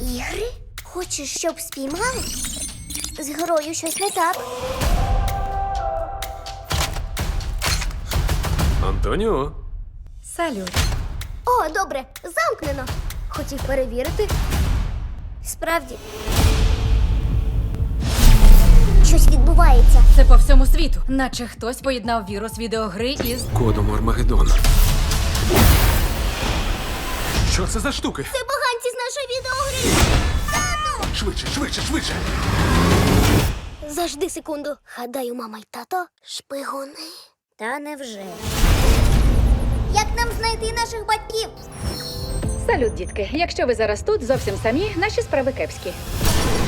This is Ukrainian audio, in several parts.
Ігри? Хочеш, щоб спіймали? З грою щось не так. Антоніо, Салют. О, добре, замкнено. Хотів перевірити. Справді. Щось відбувається. Це по всьому світу, наче хтось поєднав вірус відеогри із. кодом Армагеддон. Що це за штуки? Це нашої відеогри. Тату! Швидше, швидше, швидше. Зажди секунду. Гадаю, мама й тато шпигуни. Та невже. Як нам знайти наших батьків? Салют, дітки. Якщо ви зараз тут зовсім самі, наші справи кепські.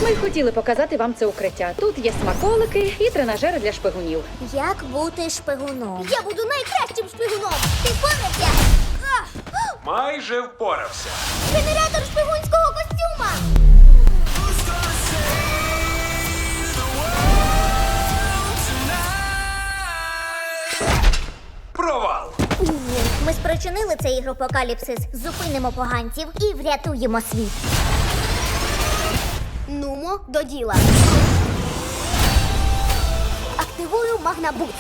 Ми хотіли показати вам це укриття. Тут є смаколики і тренажери для шпигунів. Як бути шпигуном? Я буду найкращим шпигуном! Ти впорався! Майже впорався. Генератор шпигунського костюма! Провал. Ми спричинили цей ігропокаліпсис, зупинимо поганців і врятуємо світ. Нумо до діла. Активую магнабут.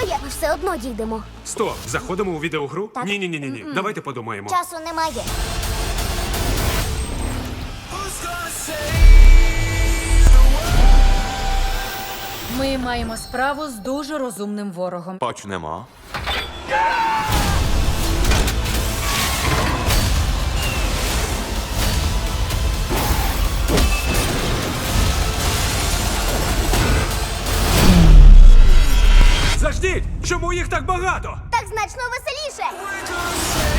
Годинник. Ми все одно дійдемо. Стоп, заходимо у відеогру? Так. Ні, ні, ні, ні, ні. Давайте подумаємо. Часу немає. Ми маємо справу з дуже розумним ворогом. Почнемо. Подожди! Чому їх так багато? Так значно веселіше.